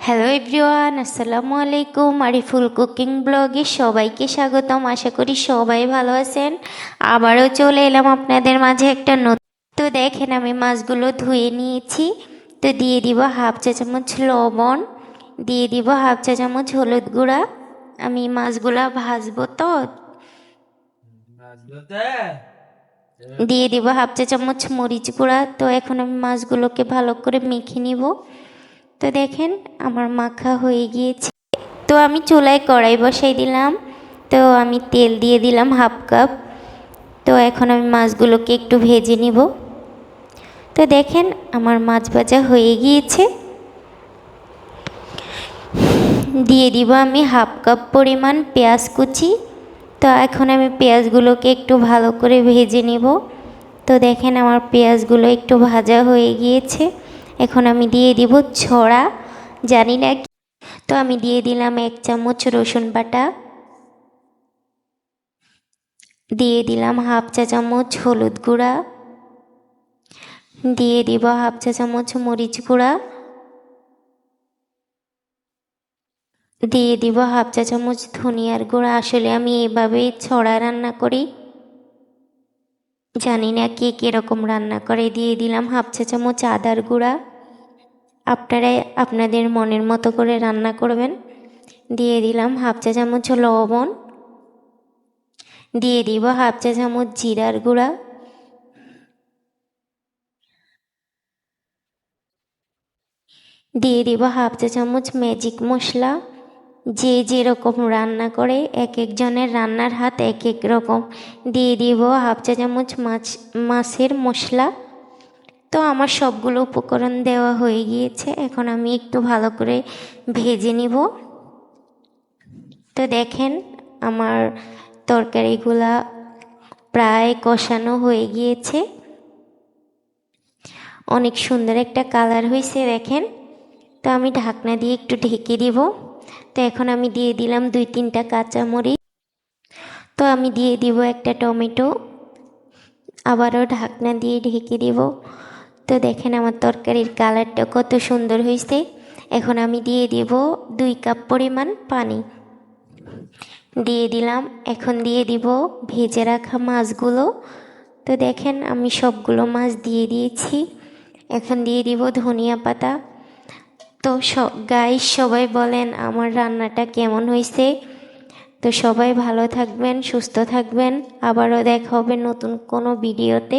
Hello everyone আসসালামু আলাইকুম। Ariful cooking ব্লগে সবাইকে স্বাগতম। আশা করি সবাই ভালো আছেন। আবারও চলে এলাম আপনাদের মাঝে একটা নতুন। তো দেখেন আমি মাছগুলো ধুয়ে নিয়েছি। তো দিয়ে দিব হাফ চা চামচ লবণ দিয়ে দিব হাফ চা চামচ হলুদ গুঁড়া। আমি মাছগুলা ভাজবো তো? দিয়ে দিব হাফ চা চামচ মরিচ গুঁড়া। তো এখন আমি মাছগুলোকে ভালো করে মেখে নিব। তো দেখেন, আমার মাখা হয়ে গিয়েছে। তো আমি চুলায় কড়াই বসাই দিলাম। তো আমি তেল দিয়ে দিলাম হাফ কাপ। তো এখন আমি মাছগুলোকে একটু ভেজে নিব। তো দেখেন, আমার মাছ ভাজা হয়ে গিয়েছে। দিয়ে দিব আমি হাফ কাপ পরিমাণ পেঁয়াজ কুচি। তো এখন আমি পেঁয়াজগুলোকে একটু ভালো করে ভেজে নিব। তো দেখেন, আমার পেঁয়াজগুলো একটু ভাজা হয়ে গিয়েছে। এখন আমি দিয়ে দিব ছড়া, জানি না তো আমি দিয়ে দিলাম এক চামচ রসুন বাটা। দিয়ে দিলাম হাফ চা চামচ হলুদ গুঁড়া। দিয়ে দিব হাফ চা চামচ মরিচ গুঁড়া। দিয়ে দিব হাফ চা চামচ ধনিয়ার গুঁড়া। আসলে আমি এভাবেই ছড়া রান্না করি। জানি না কে কীরকম রান্না করে। দিয়ে দিলাম হাফ চা চামচ আদার গুঁড়া। আপনারা আপনাদের মনের মতো করে রান্না করবেন। দিয়ে দিলাম হাফ চা চামচ লবণ। দিয়ে দিব হাফ চা চামচ জিরার গুঁড়া। দিয়ে দিব হাফ চা চামচ ম্যাজিক মশলা। যে যেরকম রান্না করে এক একজনের রান্নার হাত এক এক রকম। দিয়ে দিব হাফ চা চামচ মাছ, মাছের মশলা। তো আমার সবগুলো উপকরণ দেওয়া হয়ে গিয়েছে। এখন আমি একটু ভালো করে ভেজে নিব। তো দেখেন, আমার তরকারিগুলা প্রায় কষানো হয়ে গিয়েছে। অনেক সুন্দর একটা কালার হয়েছে, দেখেন। তো আমি ঢাকনা দিয়ে একটু ঢেকে দিব। তো এখন আমি দিয়ে দিলাম দুই তিনটা কাঁচামরিচ। তো আমি দিয়ে দিব একটা টমেটো। আবারও ঢাকনা দিয়ে ঢেকে দিব। তো দেখেন আমার তরকারির কালারটা কত সুন্দর হয়েছে। এখন আমি দিয়ে দিব দুই কাপ পরিমাণ পানি। দিয়ে দিলাম, এখন দিয়ে দিব ভেজে রাখা মাছগুলো। তো দেখেন আমি সবগুলো মাছ দিয়ে দিয়েছি। এখন দিয়ে দিব ধনিয়া পাতা। তো গাইস সবাই বলেন আমার রান্নাটা কেমন হয়েছে। তো সবাই ভালো থাকবেন, সুস্থ থাকবেন। আবারও দেখা হবে নতুন কোনো ভিডিওতে।